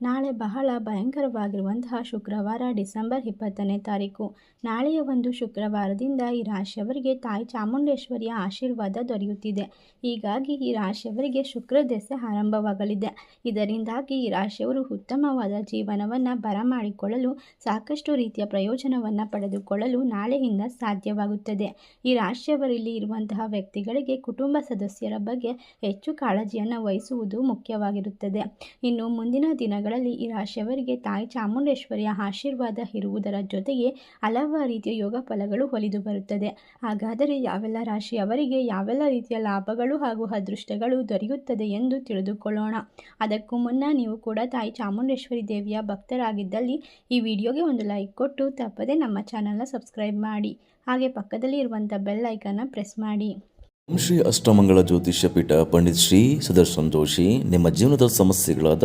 ನಾಳೆ ಬಹಳ ಭಯಂಕರವಾಗಿರುವಂತಹ ಶುಕ್ರವಾರ, ಡಿಸೆಂಬರ್ ಇಪ್ಪತ್ತನೇ ತಾರೀಕು. ನಾಳೆಯ ಒಂದು ಶುಕ್ರವಾರದಿಂದ ಈ ರಾಶಿಯವರಿಗೆ ತಾಯಿ ಚಾಮುಂಡೇಶ್ವರಿಯ ಆಶೀರ್ವಾದ ದೊರೆಯುತ್ತಿದೆ. ಹೀಗಾಗಿ ಈ ರಾಶಿಯವರಿಗೆ ಶುಕ್ರ ದೆಸೆ ಆರಂಭವಾಗಲಿದೆ. ಇದರಿಂದಾಗಿ ಈ ರಾಶಿಯವರು ಉತ್ತಮವಾದ ಜೀವನವನ್ನು ಬರಮಾಡಿಕೊಳ್ಳಲು, ಸಾಕಷ್ಟು ರೀತಿಯ ಪ್ರಯೋಜನವನ್ನು ಪಡೆದುಕೊಳ್ಳಲು ನಾಳೆಯಿಂದ ಸಾಧ್ಯವಾಗುತ್ತದೆ. ಈ ರಾಶಿಯವರಲ್ಲಿ ಇರುವಂತಹ ವ್ಯಕ್ತಿಗಳಿಗೆ ಕುಟುಂಬ ಸದಸ್ಯರ ಬಗ್ಗೆ ಹೆಚ್ಚು ಕಾಳಜಿಯನ್ನು ವಹಿಸುವುದು ಮುಖ್ಯವಾಗಿರುತ್ತದೆ. ಇನ್ನು ಮುಂದಿನ ದಿನಗಳಲ್ಲಿ ಈ ರಾಶಿಯವರಿಗೆ ತಾಯಿ ಚಾಮುಂಡೇಶ್ವರಿಯ ಆಶೀರ್ವಾದ ಇರುವುದರ ಜೊತೆಗೆ ಹಲವು ರೀತಿಯ ಯೋಗ ಫಲಗಳು ಒಲಿದು ಬರುತ್ತದೆ. ಹಾಗಾದರೆ ಯಾವೆಲ್ಲ ರಾಶಿಯವರಿಗೆ ಯಾವೆಲ್ಲ ರೀತಿಯ ಲಾಭಗಳು ಹಾಗೂ ಅದೃಷ್ಟಗಳು ದೊರೆಯುತ್ತದೆ ಎಂದು ತಿಳಿದುಕೊಳ್ಳೋಣ. ಅದಕ್ಕೂ ಮುನ್ನ ನೀವು ಕೂಡ ತಾಯಿ ಚಾಮುಂಡೇಶ್ವರಿ ದೇವಿಯ ಭಕ್ತರಾಗಿದ್ದಲ್ಲಿ ಈ ವಿಡಿಯೋಗೆ ಒಂದು ಲೈಕ್ ಕೊಟ್ಟು ತಪ್ಪದೆ ನಮ್ಮ ಚಾನಲ್ನ ಸಬ್ಸ್ಕ್ರೈಬ್ ಮಾಡಿ. ಹಾಗೆ ಪಕ್ಕದಲ್ಲಿ ಇರುವಂಥ ಬೆಲ್ ಐಕನ್ನ ಪ್ರೆಸ್ ಮಾಡಿ. ಓಂ ಶ್ರೀ ಅಷ್ಟಮಂಗಳ ಜ್ಯೋತಿಷ್ಯ ಪೀಠ ಪಂಡಿತ್ ಶ್ರೀ ಸುದರ್ಶನ್ ಜೋಶಿ, ನಿಮ್ಮ ಜೀವನದ ಸಮಸ್ಯೆಗಳಾದ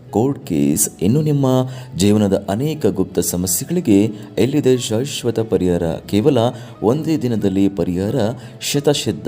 ಕೋರ್ಟ್ ಕೇಸ್ ಇನ್ನು ನಿಮ್ಮ ಜೀವನದ ಅನೇಕ ಗುಪ್ತ ಸಮಸ್ಯೆಗಳಿಗೆ ಎಲ್ಲಿದೆ ಶಾಶ್ವತ ಪರಿಹಾರ? ಕೇವಲ ಒಂದೇ ದಿನದಲ್ಲಿ ಪರಿಹಾರ? ಶತಶಿದ್ಧ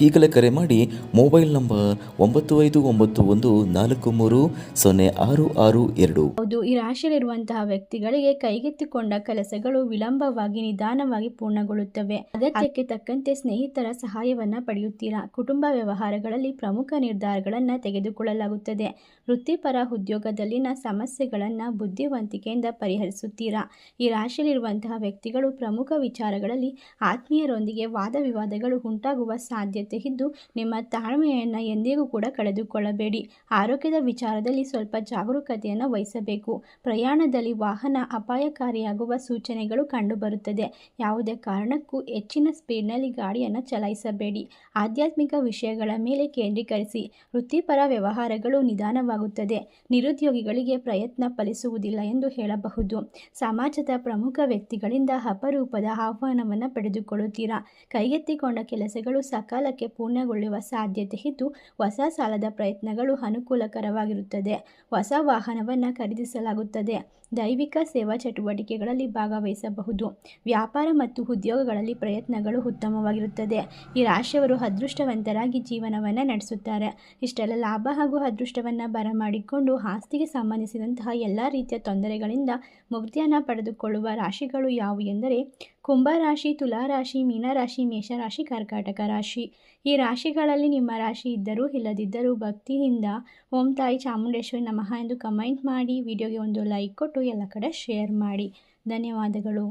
ಈಗಲೇ ಕರೆ ಮಾಡಿ ಮೊಬೈಲ್ ನಂಬರ್ ಒಂಬತ್ತು ಐದು ಒಂಬತ್ತು ಒಂದು ನಾಲ್ಕು ಮೂರು ಸೊನ್ನೆ ಆರು ಆರು ಎರಡು. ಹೌದು, ಈ ರಾಶಿಯಲ್ಲಿರುವಂತಹ ವ್ಯಕ್ತಿಗಳಿಗೆ ಕೈಗೆತ್ತಿಕೊಂಡ ಕೆಲಸಗಳು ವಿಳಂಬವಾಗಿ ನಿಧಾನವಾಗಿ ಪೂರ್ಣಗೊಳ್ಳುತ್ತವೆ. ಅಗತ್ಯಕ್ಕೆ ತಕ್ಕಂತೆ ಸ್ನೇಹಿತರ ಸಹಾಯವನ್ನ ಪಡೆಯುತ್ತೀರಾ? ಕುಟುಂಬ ವ್ಯವಹಾರಗಳಲ್ಲಿ ಪ್ರಮುಖ ನಿರ್ಧಾರಗಳನ್ನು ತೆಗೆದುಕೊಳ್ಳಲಾಗುತ್ತದೆ. ವೃತ್ತಿಪರ ಉದ್ಯೋಗದಲ್ಲಿನ ಸಮಸ್ಯೆಗಳನ್ನು ಬುದ್ಧಿವಂತಿಕೆಯಿಂದ ಪರಿಹರಿಸುತ್ತೀರಾ? ಈ ರಾಶಿಯಲ್ಲಿರುವಂತಹ ವ್ಯಕ್ತಿಗಳು ಪ್ರಮುಖ ವಿಚಾರಗಳಲ್ಲಿ ಆತ್ಮೀಯರೊಂದಿಗೆ ವಾದ ವಿವಾದಗಳು ಉಂಟಾಗುವ ಸಾಧ್ಯತೆ ಇದ್ದು, ನಿಮ್ಮ ತಾಳ್ಮೆಯನ್ನು ಎಂದಿಗೂ ಕೂಡ ಕಳೆದುಕೊಳ್ಳಬೇಡಿ. ಆರೋಗ್ಯದ ವಿಚಾರದಲ್ಲಿ ಸ್ವಲ್ಪ ಜಾಗರೂಕತೆಯನ್ನು ವಹಿಸಬೇಕು. ಪ್ರಯಾಣದಲ್ಲಿ ವಾಹನ ಅಪಾಯಕಾರಿಯಾಗುವ ಸೂಚನೆಗಳು ಕಂಡುಬರುತ್ತದೆ. ಯಾವುದೇ ಕಾರಣಕ್ಕೂ ಹೆಚ್ಚಿನ ಸ್ಪೀಡ್ನಲ್ಲಿ ಗಾಡಿಯನ್ನು ಚಲಾಯಿಸಬೇಡಿ. ಆಧ್ಯಾತ್ಮಿಕ ವಿಷಯಗಳ ಮೇಲೆ ಕೇಂದ್ರೀಕರಿಸಿ. ವೃತ್ತಿಪರ ವ್ಯವಹಾರಗಳು ನಿಧಾನವಾಗುತ್ತದೆ. ನಿರುದ್ಯೋಗಿಗಳಿಗೆ ಪ್ರಯತ್ನ ಫಲಿಸುವುದಿಲ್ಲ ಎಂದು ಹೇಳಬಹುದು. ಸಮಾಜದ ಪ್ರಮುಖ ವ್ಯಕ್ತಿಗಳಿಂದ ಅಪರೂಪದ ಆಹ್ವಾನವನ್ನು ಪಡೆದುಕೊಳ್ಳುತ್ತೀರಾ? ಕೈಗೆತ್ತಿಕೊಂಡ ಕೆಲಸಗಳು ಸಕಾಲಕ್ಕೆ ಪೂರ್ಣಗೊಳ್ಳುವ ಸಾಧ್ಯತೆ ಇದ್ದು, ಹೊಸ ಸಾಲದ ಪ್ರಯತ್ನಗಳು ಅನುಕೂಲಕರವಾಗಿರುತ್ತದೆ. ಹೊಸ ವಾಹನವನ್ನು ಖರೀದಿಸಲಾಗುತ್ತದೆ. ದೈವಿಕ ಸೇವಾ ಚಟುವಟಿಕೆಗಳಲ್ಲಿ ಭಾಗವಹಿಸಬಹುದು. ವ್ಯಾಪಾರ ಮತ್ತು ಉದ್ಯೋಗಗಳಲ್ಲಿ ಪ್ರಯತ್ನಗಳು ಉತ್ತಮವಾಗಿರುತ್ತದೆ. ಈ ರಾಶಿಯವರು ಅದೃಷ್ಟವಂತರಾಗಿ ಜೀವನವನ್ನು ನಡೆಸುತ್ತಾರೆ. ಇಷ್ಟೆಲ್ಲ ಲಾಭ ಹಾಗೂ ಅದೃಷ್ಟವನ್ನು ಬರಮಾಡಿಕೊಂಡು ಆಸ್ತಿಗೆ ಸಂಬಂಧಿಸಿದಂತಹ ಎಲ್ಲ ರೀತಿಯ ತೊಂದರೆಗಳಿಂದ ಮುಕ್ತಿಯನ್ನು ಪಡೆದುಕೊಳ್ಳುವ ರಾಶಿಗಳು ಯಾವುವು ಎಂದರೆ ಕುಂಭರಾಶಿ ತುಲಾರಾಶಿ ಮೀನರಾಶಿ ಮೇಷರಾಶಿ ಕರ್ಕಾಟಕ ರಾಶಿ. ಈ ರಾಶಿಗಳಲ್ಲಿ ನಿಮ್ಮ ರಾಶಿ ಇದ್ದರೂ ಇಲ್ಲದಿದ್ದರೂ ಭಕ್ತಿಯಿಂದ ಓಂ ತಾಯಿ ಚಾಮುಂಡೇಶ್ವರಿ ನಮಃ ಎಂದು ಕಮೆಂಟ್ ಮಾಡಿ, ವಿಡಿಯೋಗೆ ಒಂದು ಲೈಕ್ ಕೊಟ್ಟು ಎಲ್ಲ ಕಡೆ ಶೇರ್ ಮಾಡಿ. ಧನ್ಯವಾದಗಳು.